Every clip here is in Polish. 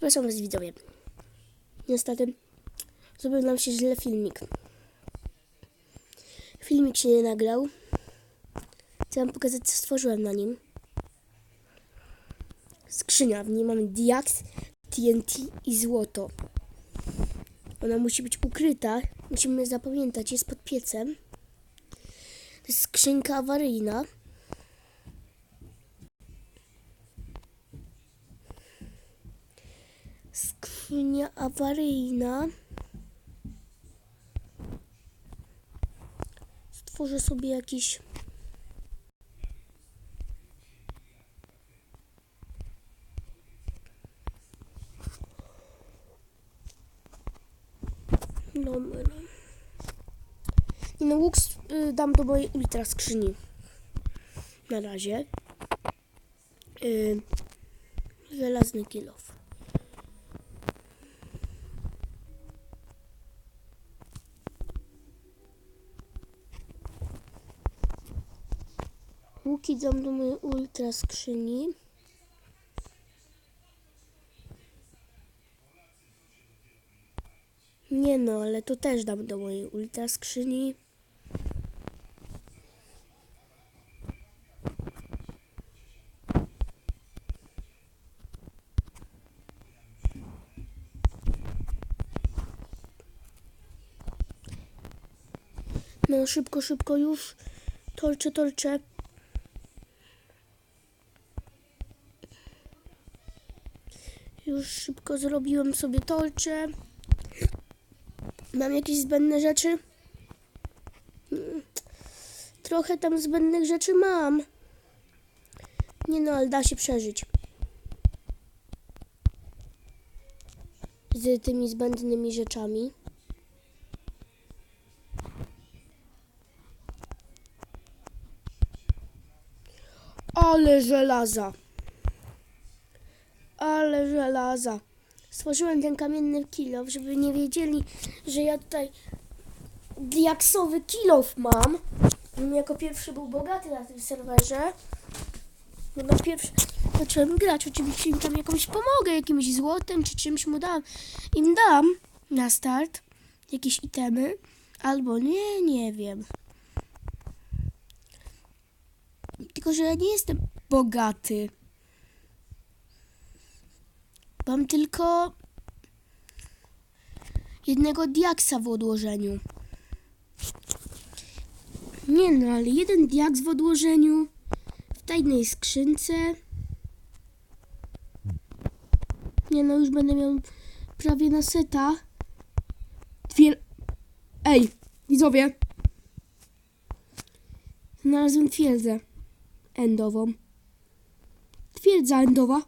Przepraszam was widzowie. Niestety zrobił nam się źle filmik. Filmik się nie nagrał. Chcę wam pokazać co stworzyłem na nim. Skrzynia, w niej mamy diaks, TNT i złoto. Ona musi być ukryta. Musimy zapamiętać, jest pod piecem. To jest skrzynka awaryjna. Skrzynia awaryjna. Stworzę sobie jakiś. Dobra. Nie no, łuk y, dam do mojej ultra skrzyni. Na razie. Y, żelazny kilof. Łuki dam do mojej ultra skrzyni. Nie no, ale to też dam do mojej ultra skrzyni. No szybko, szybko już. Torcze, torcze. Już szybko zrobiłem sobie torcze. Mam jakieś zbędne rzeczy? Mm, Trochę tam zbędnych rzeczy mam. Nie no, ale da się przeżyć. Z tymi zbędnymi rzeczami. Ale żelaza. Ale żelaza. Stworzyłem ten kamienny kilof, żeby nie wiedzieli, że ja tutaj diaksowy kilof mam. Jako pierwszy był bogaty na tym serwerze. No na pierwszy zacząłem grać. Oczywiście im tam jakąś pomogę, jakimś złotem czy czymś mu dam. Im dam na start jakieś itemy. Albo nie, nie wiem. Tylko, że ja nie jestem bogaty. Mam tylko jednego diaksa w odłożeniu. Nie no, ale jeden diaks w odłożeniu w tajnej skrzynce. Nie no, już będę miał prawie na seta. Dwie... Ej, widzowie. Znalazłem twierdzę endową. Twierdza endowa.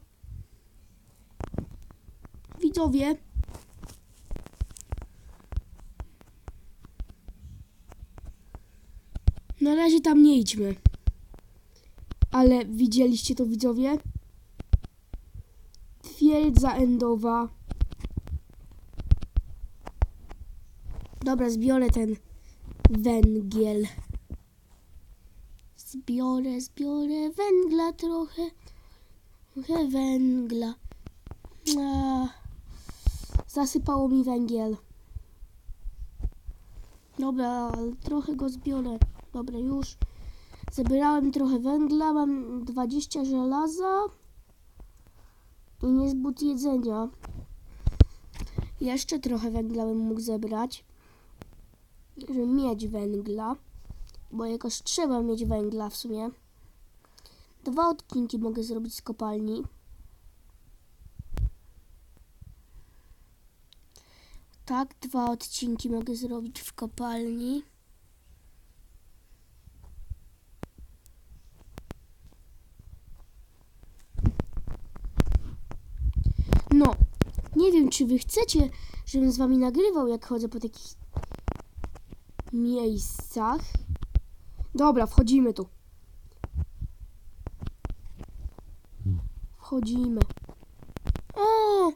Widzowie. Na razie tam nie idźmy. Ale widzieliście to widzowie? Twierdza endowa. Dobra, zbiorę ten węgiel. Zbiorę, zbiorę węgla trochę. Trochę węgla. Zasypało mi węgiel. Dobra, trochę go zbiorę. Dobra, już. Zebrałem trochę węgla, mam 20 żelaza. I niezbyt jedzenia. Jeszcze trochę węgla bym mógł zebrać. Żeby mieć węgla. Bo jakoś trzeba mieć węgla w sumie. Dwa odcinki mogę zrobić z kopalni. Tak, dwa odcinki mogę zrobić w kopalni. No, nie wiem, czy wy chcecie, żebym z wami nagrywał, jak chodzę po takich miejscach. Dobra, wchodzimy tu. Wchodzimy. O!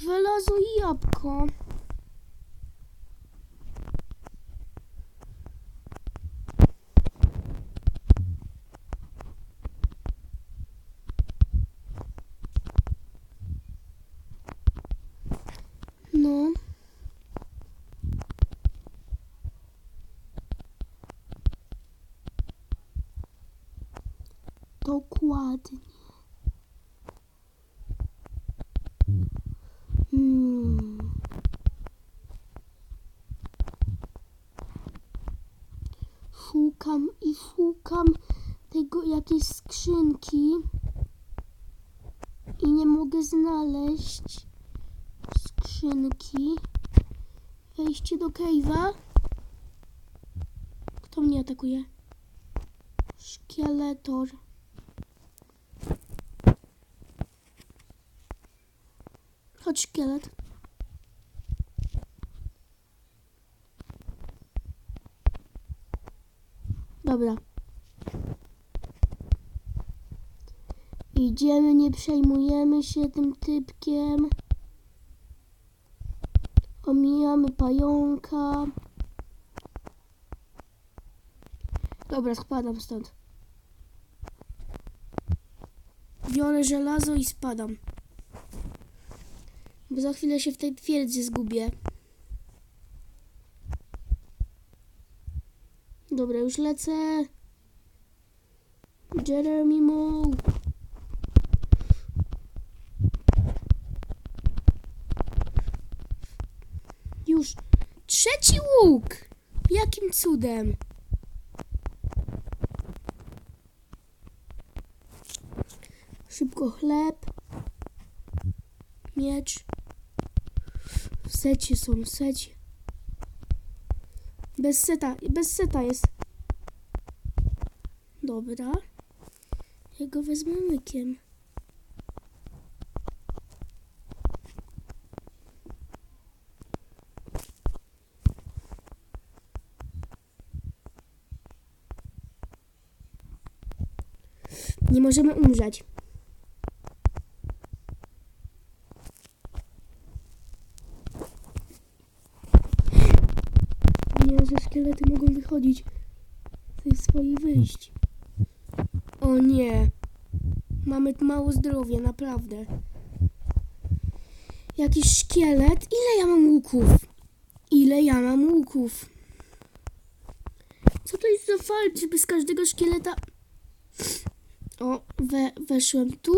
Żelazo i jabłko. No. Dokładnie. Hmm. Szukam i szukam tego jakiejś skrzynki i nie mogę znaleźć skrzynki. Wejście do cave'a. Kto mnie atakuje? Szkieletor. Chodź szkielet. Dobra. Idziemy, nie przejmujemy się tym typkiem. Omijamy pająka. Dobra, spadam stąd. Biorę żelazo i spadam. Bo za chwilę się w tej twierdzy zgubię. Dobra, już lecę. Jeremy Moe. Już trzeci łuk! Jakim cudem? Szybko chleb. Miecz. W secie są, secie. Bez seta, bez seta jest. Dobra. Ja go wezmę mykiem. Nie możemy umrzeć. Nie, że szkielety mogą wychodzić ze swoich wyjść. O nie. Mamy mało zdrowia, naprawdę. Jakiś szkielet? Ile ja mam łuków? Ile ja mam łuków? Co to jest za falt, żeby z każdego szkieleta... O, we, weszłem tu.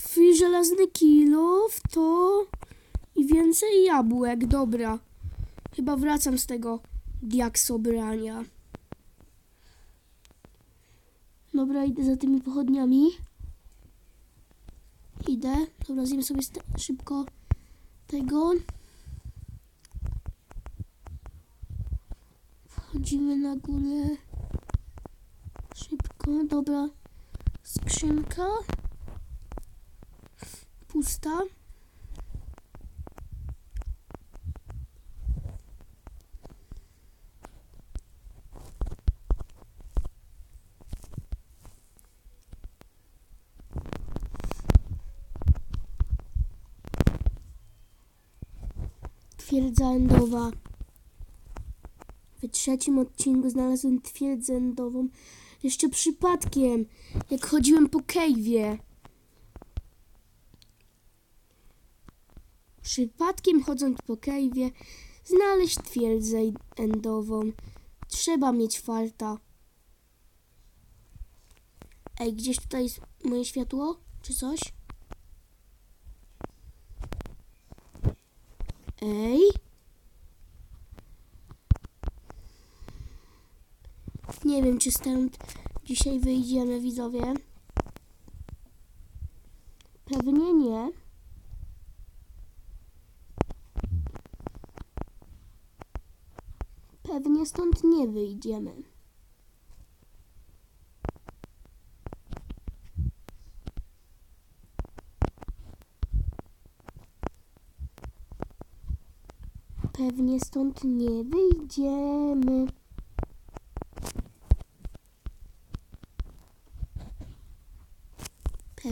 Free żelazny kilo, w to i więcej jabłek. Dobra. Chyba wracam z tego diaksobrania. Dobra, idę za tymi pochodniami. Idę. Dobra, zjem sobie szybko tego. Wchodzimy na górę. Szybko, dobra. Skrzynka. Pusta. Twierdza endowa. W trzecim odcinku znalazłem twierdzę endową. Jeszcze przypadkiem, jak chodziłem po cave'ie. Przypadkiem chodząc po cave'ie, znaleźć twierdzę endową. Trzeba mieć farta. Ej, gdzieś tutaj jest moje światło? Czy coś? Ej. Nie wiem, czy stąd dzisiaj wyjdziemy, widzowie. Pewnie nie. Pewnie stąd nie wyjdziemy. Pewnie stąd nie wyjdziemy.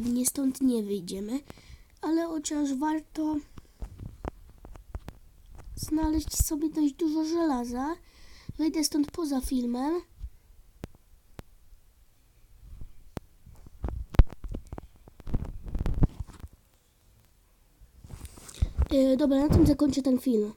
Pewnie stąd nie wyjdziemy, ale chociaż warto znaleźć sobie dość dużo żelaza. Wyjdę stąd poza filmem. Yy, dobra, na tym zakończę ten film.